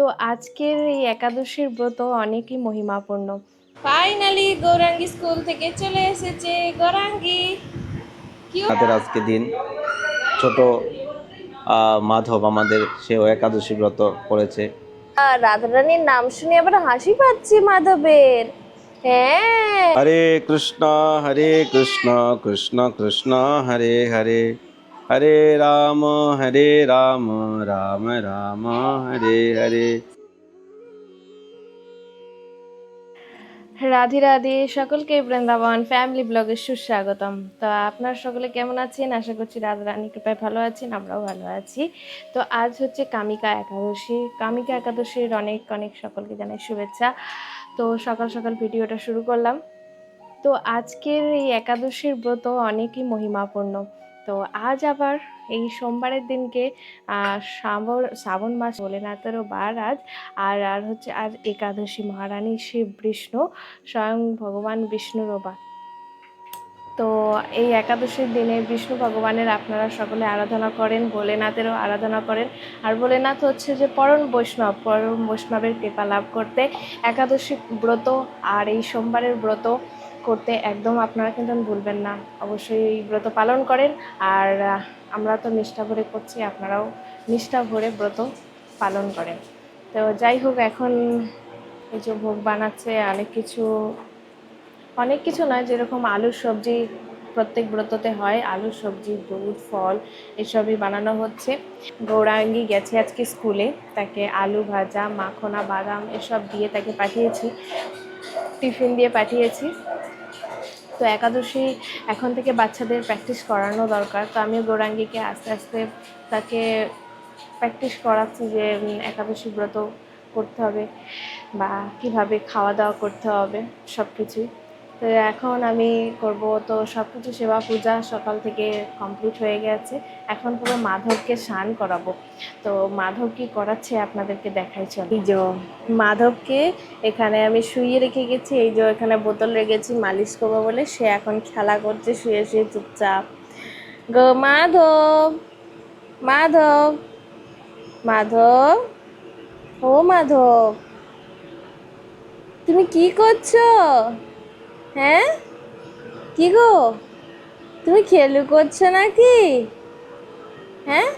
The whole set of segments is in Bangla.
তো আজকের এই একাদশীর ব্রত অনেকই মহিমাপূর্ণ। ফাইনালি গৌরাঙ্গি স্কুল থেকে চলে এসেছে। গৌরাঙ্গি আমাদের আজকে দিন ছোট আহ, মাধব আমাদের সে একাদশী ব্রত করেছে। আর রাধারানীর নাম শুনে আবার হাসি পাচ্ছি মাধবের। হ্যাঁ। হরে কৃষ্ণ হরে কৃষ্ণ কৃষ্ণ কৃষ্ণ হরে হরে। হরে রাম হরে রাম রাম রাম, হরে হরে। রাধে রাধে, সকলকে বৃন্দাবন ফ্যামিলি ব্লগে সুস্বাগতম। তো আপনারা সকলে কেমন আছেন? আশা করছি রাধা রানী কৃপায় ভালো আছেন, আমরাও ভালো আছি। তো আজ হচ্ছে কামিকা একাদশী। কামিকা একাদশীর অনেক অনেক সকলকে জানাই শুভেচ্ছা। তো সকাল সকাল ভিডিওটা শুরু করলাম। তো আজকের এই একাদশীর ব্রত অনেকই মহিমাপূর্ণ। তো আজ আবার এই সোমবারের দিনকে শ্রাবণ শ্রাবণ মাস ভোলেনাথেরও বার আজ আর আর হচ্ছে আজ একাদশী মহারানী শিব, বিষ্ণু, স্বয়ং ভগবান বিষ্ণুর বার তো এই একাদশীর দিনে বিষ্ণু ভগবানের আপনারা সকলে আরাধনা করেন, ভোলেনাথেরও আরাধনা করেন। আর ভোলেনাথ হচ্ছে যে পরম বৈষ্ণব, পরম বৈষ্ণবের কৃপা লাভ করতে একাদশী ব্রত আর এই সোমবারের ব্রত করতে একদম আপনারা কিন্তু ভুলবেন না। অবশ্যই এই ব্রত পালন করেন। আর আমরা তো নিষ্ঠা ভরে করছি, আপনারাও নিষ্ঠা ভরে ব্রত পালন করেন। তো যাই হোক, এখন এই যে ভোগ বানাচ্ছে, অনেক কিছু অনেক কিছু নয়, যেরকম আলুর সবজি প্রত্যেক ব্রততে হয়, আলুর সবজি, দুধ, ফল, এসবই বানানো হচ্ছে। গৌরাঙ্গি গেছে আজকে স্কুলে, তাকে আলু ভাজা, মাখনা, বাদাম এসব দিয়ে তাকে পাঠিয়েছি। টিফিন দিয়ে পাঠিয়েছি। তো একাদশী এখন থেকে বাচ্চাদের প্র্যাকটিস করানো দরকার। তো আমি গৌরাঙ্গীকে আস্তে আস্তে তাকে প্র্যাকটিস করাচ্ছি যে একাদশী ব্রত করতে হবে বা কীভাবে খাওয়া দাওয়া করতে হবে সব কিছুই তো এখন আমি করব তো সব কিছু সেবা পূজা সকাল থেকে কমপ্লিট হয়ে গেছে। এখন পুরো মাধবকে স্নান করাবো। তো মাধব কি করাচ্ছে আপনাদেরকে দেখাই, চল। এই যে মাধবকে এখানে আমি শুয়ে রেখে গেছি, এই যে এখানে বোতল রেখেছি, মালিশ করব বলে। সে এখন খেলা করছে, শুয়ে শুয়ে চুপচাপ। গো মাধব মাধব মাধব, ও মাধব, তুমি কি করছ? হ্যাঁ? কি গো? তুমি খেলু করছ নাকি? হ্যাঁ?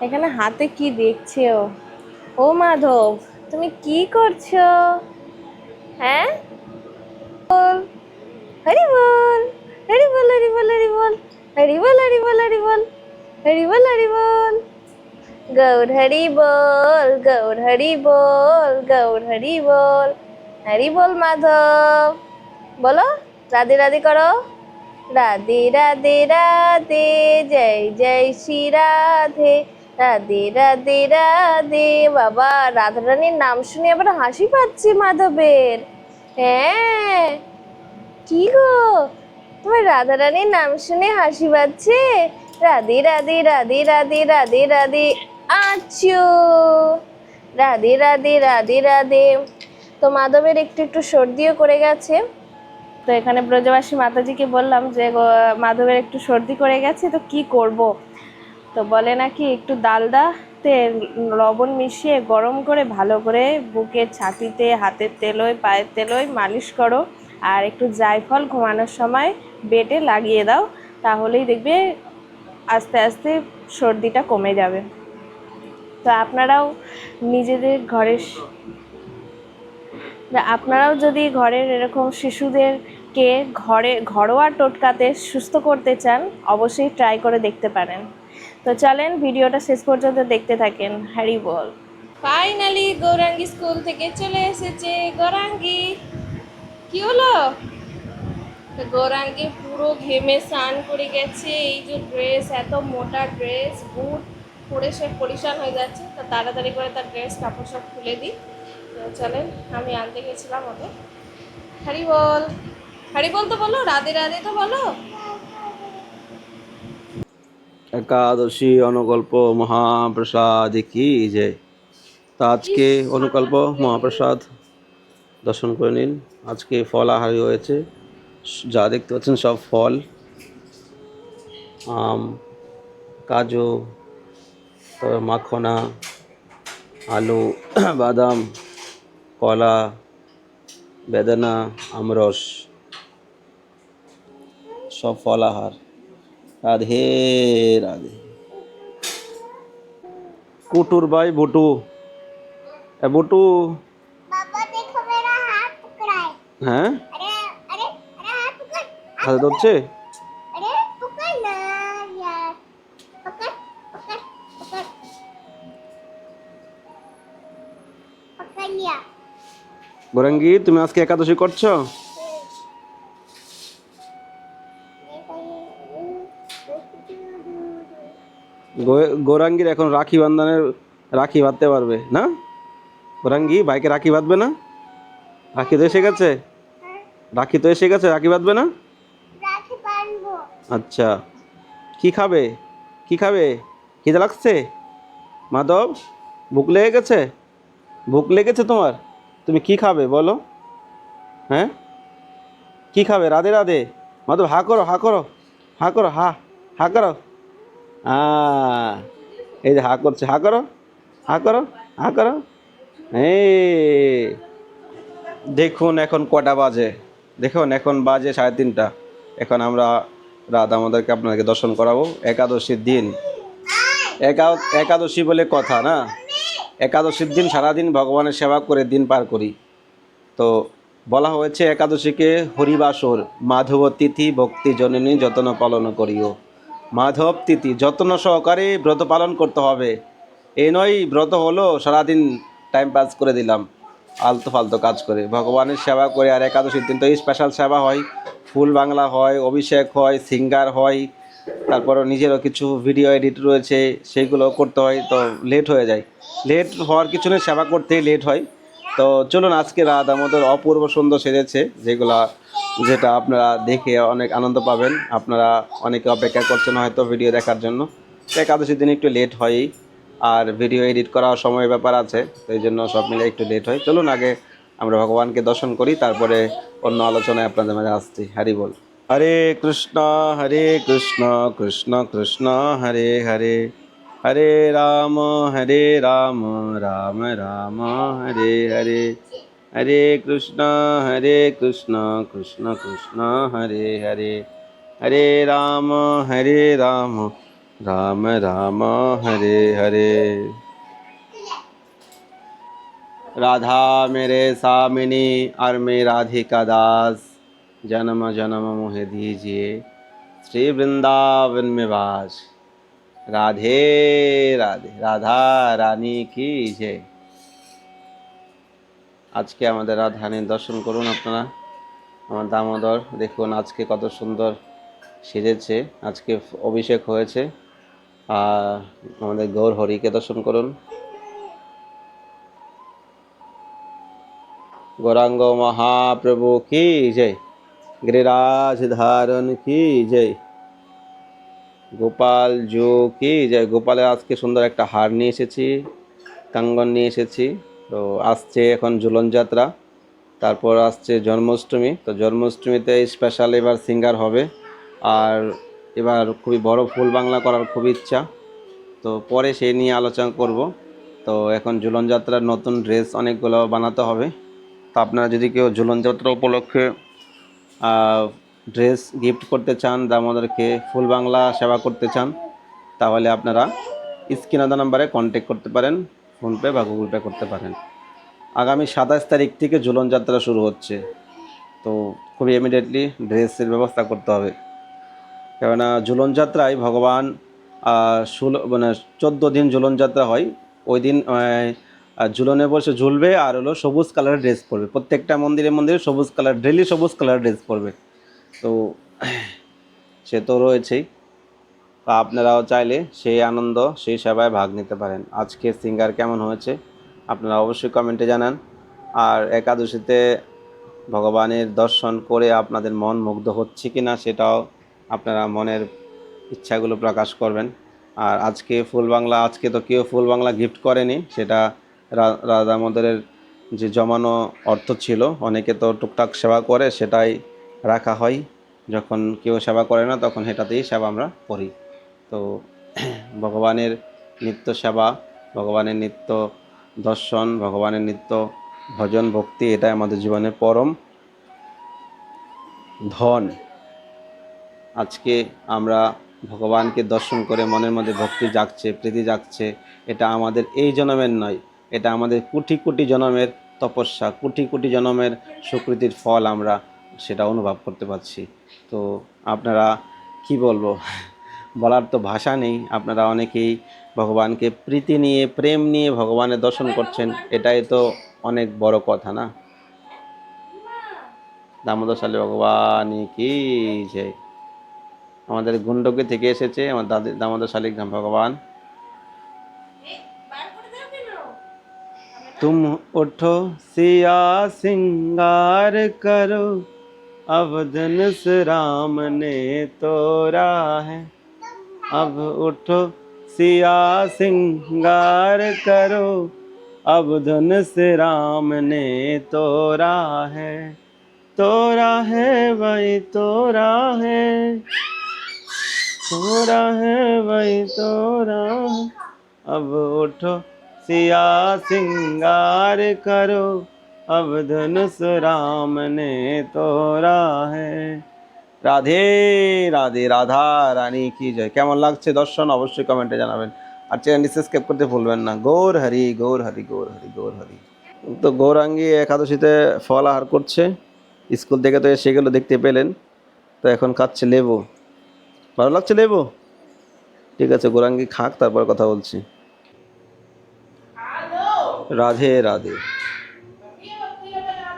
এখানে হাতে কি দেখছে ও ও মাধব, তুমি কি করছ? হ্যাঁ? বল। হরি বল। হরি বল হরি বল হরি বল। হরি বল হরি বল হরি বল। হরি বল হরি বল। গৌর হরি বল, গৌর হরি বল, গৌর হরি বল। হরি বল মাধব। বলো রাধে রাধে করো রাধে রাধে রাধে জয় জয় শ্রী রাধে রাধে রাধে রাধে বাবা রাধারানীর নাম শুনে আবার হাসি পাচ্ছি মাধবের হ্যাঁ কি গো তোমার রাধা রানীর নাম শুনে হাসি পাচ্ছে রাধে রাধে রাধে রাধে রাধে রাধে আচ্ছু রাধে রাধে রাধে রাধে তো মাধবের একটু একটু সর্দিও করে গেছে তো এখানে ব্রজবাসী মাতাজিকে বললাম যে মাধবের একটু সর্দি করে গেছে, তো কি করব? তো বলে নাকি, একটু ডালদাতে লবণ মিশিয়ে গরম করে ভালো করে বুকের ছাতিতে হাতের তেলোয়, পায়ের তেলোয় মালিশ করো আর একটু জায়ফল ঘুমানোর সময় বেটে লাগিয়ে দাও, তাহলেই দেখবে আস্তে আস্তে সর্দিটা কমে যাবে। তো আপনারাও নিজেদের ঘরের আপনারাও যদি ঘরের এরকম শিশুদেরকে ঘরে ঘরোয়া টোটকাতে সুস্থ করতে চান, অবশ্যই ট্রাই করে দেখতে পারেন। তো চলেন ভিডিওটা শেষ পর্যন্ত দেখতে থাকেন। হ্যারি বল। ফাইনালি গৌরাঙ্গি স্কুল থেকে চলে এসেছে। গৌরাঙ্গি, কি হলো? গৌরাঙ্গি পুরো ঘেমে স্নান করে গেছে। এই যে ড্রেস এত মোটা ড্রেস বুট পরে সে পরিশান হয়ে যাচ্ছে। তো তাড়াতাড়ি করে তার ড্রেস কাপড় সব খুলে দিই। তো চলেন আমি আনতে গেছিলাম ওকে। হরি বল। হরি বল তো বলো রাধে রাধে তো বলো। একাদশী অনুকল্প মহাপ্রসাদ কি যে? তা আজকে অনুকল্প মহাপ্রসাদ দর্শন করে নিন। আজকে ফল আহারি হয়েছে যা দেখতে পাচ্ছেন সব ফল। আম কাজু তারপর মাখনা আলু বাদাম কলা বেদানা আমরস সব ফলাহার রাধে রাধে। কুটুর ভাই বটু। বটু। হ্যাঁ? হাতে ধরছে? গোরাঙ্গি তুমি আজকে একাদশী করছ? গৌরাঙ্গীর এখন রাখি বান্ধনের রাখি বাঁধতে পারবে, না? গৌরাঙ্গি, বাইকে রাখি বাঁধবে না? রাখি তো এসে গেছে? রাখি তো এসে গেছে, রাখি বাঁধবে না? আচ্ছা। কি খাবে? কি খাবে? খিদে লাগছে? মাধব, ভুক লেগে গেছে? ভুক লেগেছে তোমার? তুমি কি খাবে বলো? হ্যাঁ? কি খাবে? রাধে রাধে। মাধব হা করো হা করো হা করো, হা হা করো। এই যে হা করছে, হা করো হা করো হা করো। এই, দেখুন এখন কটা বাজে। দেখুন এখন বাজে সাড়ে তিনটা। এখন আমরা রাত আমাদেরকে আপনাদেরকে দর্শন করাবো। একাদশীর দিন। একা একাদশী বলে কথা না? একাদশীর দিন সারাদিন ভগবানের সেবা করে দিন পার করি। তো বলা হয়েছে, একাদশীকে হরিবাসর মাধব তিথি ভক্তি জননী যত্ন পালন করিও। মাধব তিথি, যত্ন সহকারে ব্রত পালন করতে হবে। এ নয়, ব্রত হলো সারাদিন টাইম পাস করে দিলাম, আলতো ফালতো কাজ করে। ভগবানের সেবা করে আর একাদশীর দিন তো স্পেশাল সেবা হয়। ফুল বাংলা হয়, অভিষেক হয়, সিঙ্গার হয় তারপরও নিজেরও কিছু ভিডিও এডিট রয়েছে, সেইগুলো করতে হয়, তো লেট হয়ে যায়। লেট হওয়ার কিছু নেই, সেবা করতেই লেট হয়। তো চলুন, আজকে রাত আমাদের অপূর্ব সুন্দর সেজেছে, যেগুলা, যেটা আপনারা দেখে অনেক আনন্দ পাবেন। আপনারা অনেকে অপেক্ষা করছেন হয়তো ভিডিও দেখার জন্য। একাদশী দিন একটু লেট হয়ই, আর ভিডিও এডিট করার সময় ব্যাপার আছে, তো এই জন্য সব মিলে একটু লেট হয়। চলুন, আগে আমরা ভগবানকে দর্শন করি, তারপরে অন্য আলোচনায় আপনাদের মাঝে আসছি। হরি বল। हरे कृष्णा हरे कृष्णा कृष्णा कृष्णा, हरे हरे। हरे राम हरे राम राम राम, हरे हरे। हरे कृष्णा हरे कृष्णा कृष्णा कृष्णा, हरे हरे। हरे राम हरे राम राम राम, हरे हरे। राधा मेरे सामिनी और मे राधिका दास। जन्म जन्म मोहे दीजिए श्री वृंदावन में वास রাধে রাধে রাধা রানী কি জয় আজকে আমাদের রাধারানীর দর্শন করুন আপনারা আমার দামোদর দেখুন আজকে কত সুন্দর সেজেছে আজকে অভিষেক হয়েছে আর আমাদের গৌর হরিকে দর্শন করুন गौरांग महाप्रभु की जय गिरिराज धारण की जय গোপাল জো কি জয় গোপালের আজকে সুন্দর একটা হার নিয়ে এসেছি কাঙ্গন নিয়ে এসেছি তো আসছে এখন ঝুলন যাত্রা তারপর আসছে জন্মাষ্টমী তো জন্মাষ্টমীতে স্পেশাল এবার সিঙ্গার হবে আর এবার খুবই বড় ফুল বাংলা করার খুব ইচ্ছা তো পরে সেই নিয়ে আলোচনা করব তো এখন ঝুলন যাত্রার নতুন ড্রেস অনেকগুলো বানাতে হবে তো আপনারা যদি কেউ ঝুলন যাত্রা উপলক্ষে ড্রেস গিফট করতে চান, দামোদরকে ফুল বাংলা সেবা করতে চান, তাহলে আপনারা স্ক্রিনাদা নাম্বারে কন্ট্যাক্ট করতে পারেন ফোনপে বা গুগল পে করতে পারেন। আগামী সাতাশ তারিখ থেকে ঝুলন যাত্রা শুরু হচ্ছে। তো খুবই ইমিডিয়েটলি ড্রেসের ব্যবস্থা করতে হবে। কেননা ঝুলন যাত্রায় ভগবান ষোলো মানে চোদ্দ দিন ঝুলন যাত্রা হয়। ওই দিন আর ঝুলনে বসে ঝুলবে আর হলো সবুজ কালারের ড্রেস পরবে। প্রত্যেকটা মন্দিরে মন্দিরে সবুজ কালার ডেলি সবুজ কালার ড্রেস পরবে। তো সে তো রয়েছেই। আপনারাও চাইলে সেই আনন্দ, সেই সেবায় ভাগ নিতে পারেন। আজকে সিঙ্গার কেমন হয়েছে, আপনারা অবশ্যই কমেন্টে জানান। আর একাদশীতে ভগবানের দর্শন করে আপনাদের মন মুগ্ধ হচ্ছে কি না সেটাও আপনারা মনের ইচ্ছাগুলো প্রকাশ করবেন। আর আজকে ফুল বাংলা, আজকে তো কেউ ফুল বাংলা গিফট করেনি, সেটা রা- রাধা যে জমানো অর্থ ছিল, অনেকে তো টুকটাক সেবা করে, সেটাই রাখা হয়। যখন কেউ সেবা করে না, তখন সেটাতেই সেবা আমরা করি। তো ভগবানের নিত্য সেবা, ভগবানের নিত্য দর্শন, ভগবানের নিত্য ভজন, ভক্তি, এটাই আমাদের জীবনের পরম ধন। আজকে আমরা ভগবানকে দর্শন করে মনের মধ্যে ভক্তি জাগছে, প্রীতি জাগছে, এটা আমাদের এই জন্মের নয়। এটা আমাদের কোটি কোটি জন্মের তপস্যা, কোটি কোটি জন্মের সুকৃতির ফল আমরা সেটা অনুভব করতে পারছি। তো আপনারা কি বলব? বলার তো ভাষা নেই। আপনারা অনেকেই ভগবানকে প্রীতি নিয়ে, প্রেম নিয়ে ভগবানের দর্শন করছেন, এটাই তো অনেক বড় কথা না? দামোদর সালে ভগবান কি জয় আমাদের গুন্ডকে থেকে এসেছে, আমার দাদি দামোদর শালিগ্রাম ভগবান। तुम उठो सिया सिंगार करो अब धनुष राम ने तोरा है। अब उठो सिया सिंगार करो अब धनुष राम ने तोरा है। तोरा है वही, तोरा है। तोरा है भाई तोरा है। अब उठो सिया सिंगार करो अब धनुष राम ने तोरा है রাধে রাধে রাধা রানী কি জয় কেমন লাগছে দর্শন অবশ্যই কমেন্টে জানাবেন আর চ্যানেলটি সাবস্ক্রাইব করতে ভুলবেন না গৌর হরি গৌর হরি গৌর হরি গৌর হরি তো গৌরাঙ্গী একাদশীতে ফল আহার করছে স্কুল থেকে তো সেগুলো দেখতে পেলেন তো এখন খাচ্ছে লেবু ভালো লাগছে লেবু ঠিক আছে গৌরাঙ্গী খাক তারপর কথা বলছি রাধে রাধে।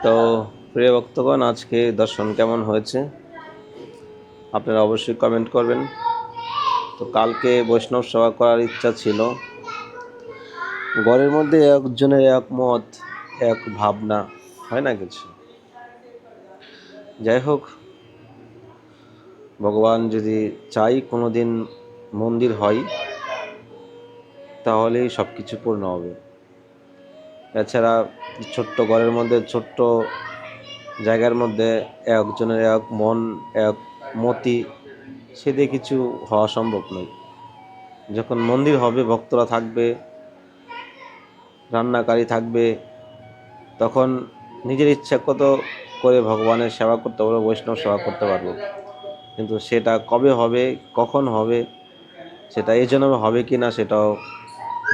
তো প্রিয় ভক্তগণ, আজকে দর্শন কেমন হয়েছে? আপনারা অবশ্যই কমেন্ট করবেন। তো কালকে বৈষ্ণব সেবা করার ইচ্ছা ছিল। ঘরের মধ্যে একজনের এক মত, এক ভাবনা, হয় না কিছু? যাই হোক, ভগবান যদি চাই কোনো দিন মন্দির হয়, তাহলেই সব কিছু পূর্ণ হবে। এছাড়া ছোট্ট ঘরের মধ্যে, ছোট্ট জায়গার মধ্যে একজনের এক মন, এক মতি, সে দিয়ে কিছু হওয়া সম্ভব নয়। যখন মন্দির হবে, ভক্তরা থাকবে, রান্নাকারী থাকবে, তখন নিজের ইচ্ছা কত করে ভগবানের সেবা করতে পারব, বৈষ্ণব সেবা করতে পারব। কিন্তু সেটা কবে হবে, কখন হবে, সেটা এই জন্য হবে কি না সেটাও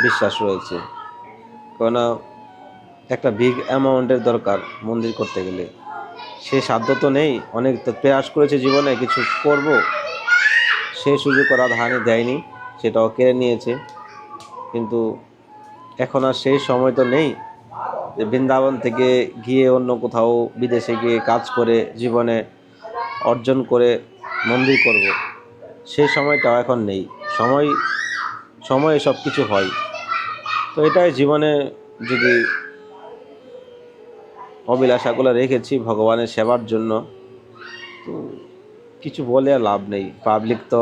বিশ্বাস রয়েছে। কেননা একটা বিগ অ্যামাউন্টের দরকার মন্দির করতে গেলে। সে সাধ্য তো নেই, অনেক তো প্রয়াস করেছে জীবনে, কিছু করব। সে সুযোগ করা ধানে দেয়নি, সেটাও কেড়ে নিয়েছে। কিন্তু এখন আর সেই সময় তো নেই যে বৃন্দাবন থেকে গিয়ে অন্য কোথাও বিদেশে গিয়ে কাজ করে জীবনে অর্জন করে মন্দির করব। সেই সময়টাও এখন নেই। সময়, সময়ে সব কিছু হয়। তো এটাই জীবনে যদি অবিলাসাগুলো রেখেছি ভগবানের সেবার জন্য। তো কিছু বলে লাভ নেই। পাবলিক তো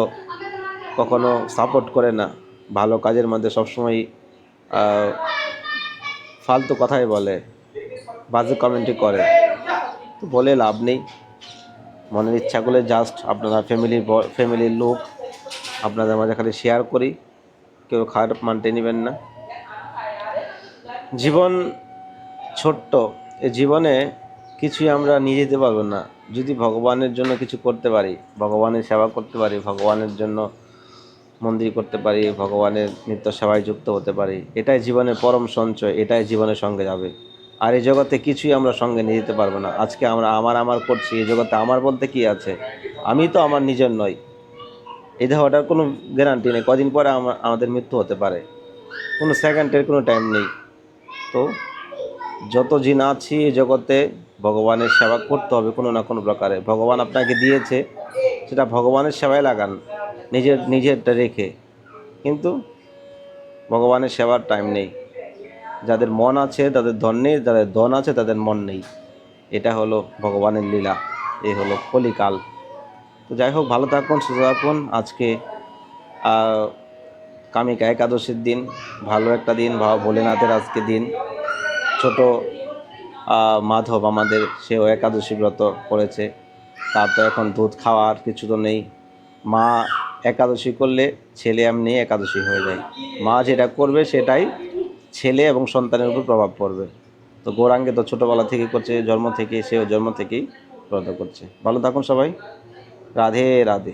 কখনো সাপোর্ট করে না। ভালো কাজের মধ্যে সবসময় ফালতু কথাই বলে, বাজে কমেন্টই করে। তো বলে লাভ নেই। মনের ইচ্ছাগুলো জাস্ট আপনারা ফ্যামিলির ফ্যামিলির লোক, আপনাদের মাঝে খালি শেয়ার করি। কেউ খারাপ মানতে নেবেন না। জীবন ছোট্ট। এই জীবনে কিছুই আমরা নিয়ে যেতে পারব না। যদি ভগবানের জন্য কিছু করতে পারি, ভগবানের সেবা করতে পারি, ভগবানের জন্য মন্দির করতে পারি, ভগবানের নিত্য সেবায় যুক্ত হতে পারি, এটাই জীবনের পরম সঞ্চয়, এটাই জীবনের সঙ্গে যাবে। আর এই জগতে কিছুই আমরা সঙ্গে নিয়ে যেতে পারব না। আজকে আমরা আমার আমার করছি এই জগতে আমার বলতে কি আছে? আমি তো আমার নিজের নই। এই দেহটার কোনো গ্যারান্টি নেই। কদিন পরে আমা- আমাদের মৃত্যু হতে পারে। কোনো সেকেন্ডের কোনো টাইম নেই। তো যত জিন আছি এই জগতে ভগবানের সেবা করতে হবে কোনো না কোনো প্রকারে। ভগবান আপনাকে দিয়েছে, সেটা ভগবানের সেবায় লাগান, নিজের, নিজেরটা রেখে। কিন্তু ভগবানের সেবার টাইম নেই। যাদের মন আছে, তাদের ধন নেই, যাদের ধন আছে, তাদের মন নেই। এটা হলো ভগবানের লীলা এই হলো কলিকাল। তো যাই হোক, ভালো থাকুন, সুস্থ থাকুন। আজকে কামিকা একাদশীর দিন, ভালো একটা দিন ভোলেনাথের আজকে দিন। ছোট মাধব আমাদের, সেও একাদশী ব্রত করেছে। তার তো এখন দুধ খাওয়ার কিছু তো নেই। মা একাদশী করলে ছেলে এমনি একাদশী হয়ে যায়। মা যেটা করবে সেটাই ছেলে এবং সন্তানের উপর প্রভাব পড়বে। তো গৌরাঙ্গে তো ছোটোবেলা থেকে করছে, জন্ম থেকে সেও জন্ম থেকেই ব্রত করছে। ভালো থাকুন সবাই। রাধে রাধে।